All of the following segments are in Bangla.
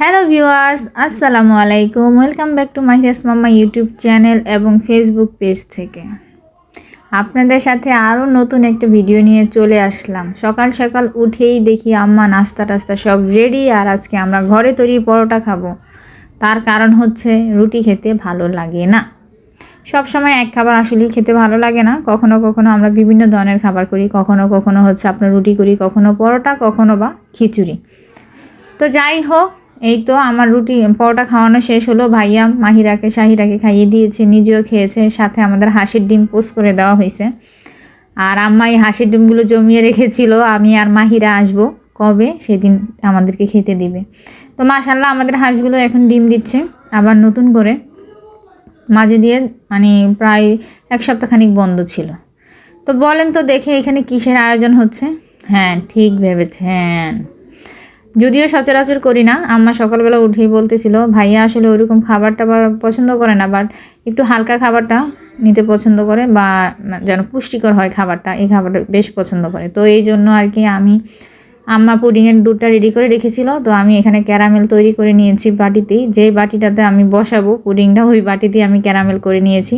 হ্যালো ভিউয়ার্স আসসালামু আলাইকুম welcome back to Mahira's mamma YouTube channel এবং ফেসবুক পেজ থেকে। আপনাদের সাথে আরও নতুন একটা ভিডিও নিয়ে চলে আসলাম। সকাল সকাল উঠেই দেখি আম্মা নাস্তা টাস্তা সব রেডি আর আজকে আমরা ঘরে তৈরি পরোটা খাব। তার কারণ হচ্ছে রুটি খেতে ভালো লাগে না। সব সময় এক খাবার আসলেই খেতে ভালো লাগে না। কখনো কখনো আমরা বিভিন্ন ধরনের খাবার করি। কখনো কখনো হচ্ছে আপনার রুটি করি, কখনো পরোটা, কখনো বা খিচুড়ি। তো যাই হোক এই তো আমার রুটি, পরোটা খাওয়ানো শেষ হলো। ভাইয়া মাহিরাকে, শাহিরাকে খাইয়ে দিয়েছে, নিজেও খেয়েছে। সাথে আমাদের হাঁসের ডিম পোস্ট করে দেওয়া হয়েছে। আর আম্মা এই হাঁসের ডিমগুলো জমিয়ে রেখেছিল। আমি আর মাহিরা আসব কবে? সেদিন আমাদেরকে খেতে দিবে। তো মাশাল্লাহ আমাদের হাঁসগুলো এখন ডিম দিচ্ছে। আবার নতুন করে মাঝে দিয়ে মানে প্রায় এক সপ্তাহখানিক বন্ধ ছিল। তো বলেন তো দেখে এখানে কিসের আয়োজন হচ্ছে? হ্যাঁ ঠিক ভেবেছেন। যদিও সচরাচর করি না, আম্মা সকালবেলা উঠেই বলতেছিল, ভাইয়া আসলে ওইরকম খাবার টাবার পছন্দ করে না বাট একটু হালকা খাবারটা নিতে পছন্দ করে বা যেন পুষ্টিকর হয় খাবারটা, এই খাবারটা বেশ পছন্দ করে। তো এই জন্য আর কি আমি আম্মা পুডিংয়ের দুধটা রেডি করে রেখেছিল। তো আমি এখানে ক্যারামেল তৈরি করে নিয়েছি বাটিতেই যেই বাটিটাতে আমি বসাবো পুডিংটা, ওই বাটিতেই আমি ক্যারামেল করে নিয়েছি।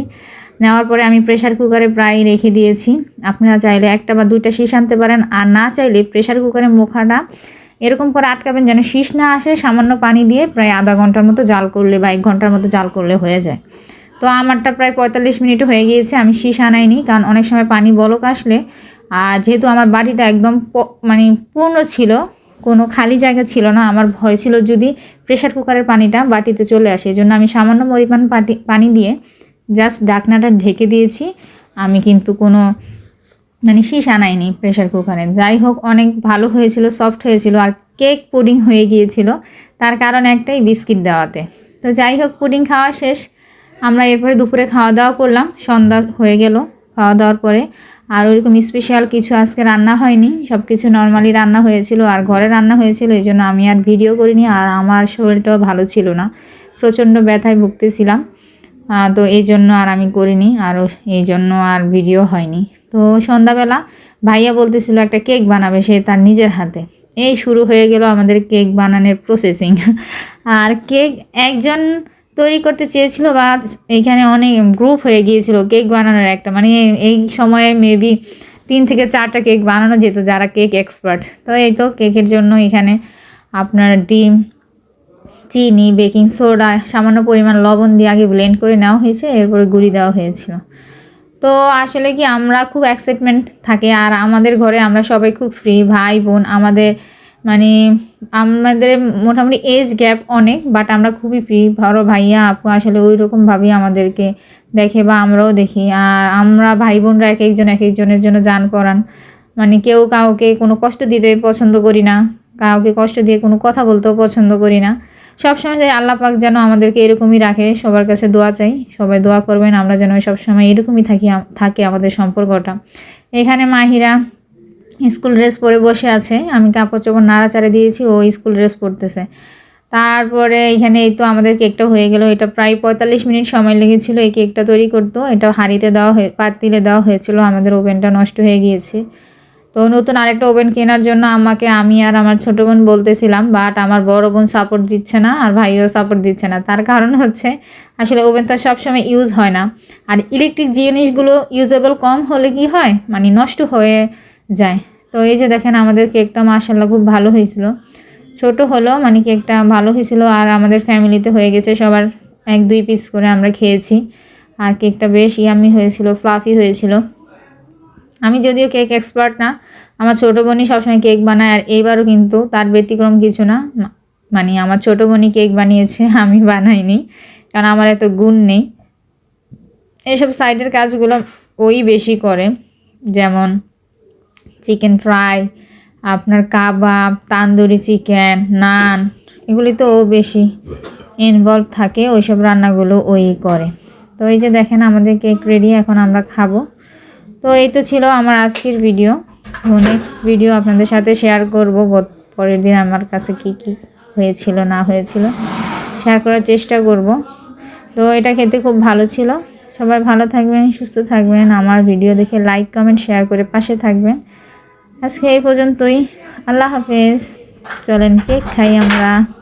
নেওয়ার পরে আমি প্রেশার কুকারে প্রায় রেখে দিয়েছি। আপনারা চাইলে একটা বা দুইটা শীষ আনতে পারেন। আর না চাইলে প্রেশার কুকারে মুখাটা এরকম করে আটকাবেন যেন শীষ না আসে, সামান্য পানি দিয়ে প্রায় আধা ঘণ্টার মতো জাল করলে বা এক ঘণ্টার মতো জাল করলে হয়ে যায়। তো আমারটা প্রায় পঁয়তাল্লিশ মিনিট হয়ে গিয়েছে, আমি শীষ আনাইনি কারণ অনেক সময় পানি বলক আসলে। আর যেহেতু আমার বাড়িটা একদম মানে পূর্ণ ছিল, কোনো খালি জায়গা ছিল না, আমার ভয় ছিল যদি প্রেশার কুকারের পানিটা বাটিতে চলে আসে। এই জন্য আমি সামান্য পরিমাণ পানি দিয়ে জাস্ট ডাকনাটা ঢেকে দিয়েছি। আমি কিন্তু কোনো মানে শীষ আনায়নি প্রেশার কুকারে যাই হোক, অনেক ভালো হয়েছিল সফট হয়েছিল আর কেক পুডিং হয়ে গিয়েছিল। তার কারণ একটাই, বিস্কিট দেওয়াতে। তো যাই হোক পুডিং খাওয়া শেষ। আমরা এরপরে দুপুরে খাওয়া দাওয়া করলাম, সন্ধ্যা হয়ে গেল খাওয়া দাওয়ার পরে। আর ওইরকম স্পেশাল কিছু আজকে রান্না হয়নি সব কিছু নর্মালি রান্না হয়েছিল আর ঘরে রান্না হয়েছিল, এই জন্য আমি আর ভিডিও করিনি আর আমার শরীরটাও ভালো ছিল না। প্রচণ্ড ব্যথায় ভুগতেছিলাম। তো এই জন্য আর আমি করিনি আর এই জন্য আর ভিডিও হয়নি। তো সন্ধ্যাবেলা ভাইয়া বলতেছিল একটা কেক বানাবে, সে তার নিজের হাতে। এই শুরু হয়ে গেল আমাদের কেক বানানোর প্রসেসিং আর কেক একজন তৈরি করতে চেয়েছিল বা এইখানে অনেক গ্রুপ হয়ে গিয়েছিল কেক বানানোর একটা। মানে এই সময়ে মেবি তিন থেকে চারটা কেক বানানো যেত যারা কেক এক্সপার্ট তো এই তো কেকের জন্য এখানে আপনার ডিম, চিনি বেকিং সোডা সামান্য পরিমাণ লবণ দিয়ে আগে ব্লেন্ড করে নেওয়া হয়েছে, এরপরে গুঁড়ি দেওয়া হয়েছিল। তো আসলে কি আমরা খুব এক্সাইটমেন্ট থাকে আর আমাদের ঘরে আমরা সবাই খুব ফ্রি ভাই, বোন, আমাদের মানে আমাদের মোটামুটি এজ গ্যাপ অনেক বাট আমরা খুবই ফ্রি বড়ো ভাইয়া, আপু আসলে ওই রকমভাবেই আমাদেরকে দেখে বা আমরাও দেখি। আর আমরা ভাই বোনরা এক একজন এক একজনের জন্য যান পড়ান মানে কেউ কাউকে কোনো কষ্ট দিতে পছন্দ করি না, কাউকে কষ্ট দিয়ে কোনো কথা বলতেও পছন্দ করি না। সবসময় চাই আল্লাহ পাক যেন আমাদেরকে এরকমই রাখে, সবার কাছে দোয়া চাই। সবাই দোয়া করবেন, আমরা যেন সবসময় এরকমই থাকি থাকে আমাদের সম্পর্কটা। এখানে মাহিরা স্কুল ড্রেস পরে বসে আছে। আমি কাপড় চোপড় নাড়াচাড়ে দিয়েছি, ও স্কুল ড্রেস পরতেছে। তারপরে এখানে এই তো আমাদের কেকটা হয়ে গেল। এটা প্রায় পঁয়তাল্লিশ মিনিট সময় লেগেছিল এই কেকটা তৈরি করতো। এটা হাঁড়িতে দেওয়া হয়ে, পাতিলে দেওয়া হয়েছিল। আমাদের ওভেনটা নষ্ট হয়ে গিয়েছে। তো নতুন আরেকটা ওভেন কেনার জন্য আমাকে আমি আর আমার ছোটো বোন বলতেছিলাম বাট আমার বড় বোন সাপোর্ট দিচ্ছে না আর ভাইও সাপোর্ট দিচ্ছে না। তার কারণ হচ্ছে, আসলে ওভেন তো সবসময় ইউজ হয় না। আর ইলেকট্রিক জিনিসগুলো ইউজেবল কম হলে কি হয়? মানে নষ্ট হয়ে যায়। তো এই যে দেখেন, আমাদের কেকটা মাসাল্লাহ খুব ভালো হয়েছিল। ছোট হলো মানে কেকটা ভালো হয়েছিল আর আমাদের ফ্যামিলিতে হয়ে গেছে, সবার এক দুই পিস করে আমরা খেয়েছি। আর কেকটা বেশ ইয়ামি হয়েছিল ফ্লাফি হয়েছিল। আমি যদিও কেক এক্সপার্ট না, আমার ছোটো বোনই সবসময় কেক বানায় আর এইবারও কিন্তু তার ব্যতিক্রম কিছু না। মানে আমার ছোটো বোনই কেক বানিয়েছে, আমি বানাইনি, কারণ আমার এত গুণ নেই। এইসব সাইডের কাজগুলো ওই বেশি করে, যেমন চিকেন ফ্রাই আপনার কাবাব, তান্দুরি চিকেন নান এগুলি তো ও বেশি ইনভলভ থাকে, ওইসব রান্নাগুলো ওই করে। তো এই যে দেখেন আমাদের কেক রেডি এখন আমরা খাব। তো এই তো ছিল আমার আজকের ভিডিও তো নেক্সট ভিডিও আপনাদের সাথে শেয়ার করব পরের দিন আমার কাছে কি কি হয়েছিল, না হয়েছিল। শেয়ার করার চেষ্টা করব। তো এটা খেতে খুব ভালো ছিল। সবাই ভালো থাকবেন, সুস্থ থাকবেন। আমার ভিডিও দেখে লাইক কমেন্ট শেয়ার করে পাশে থাকবেন। আজকে এই পর্যন্তই। আল্লাহ হাফেজ। চলেন কেক খাই আমরা।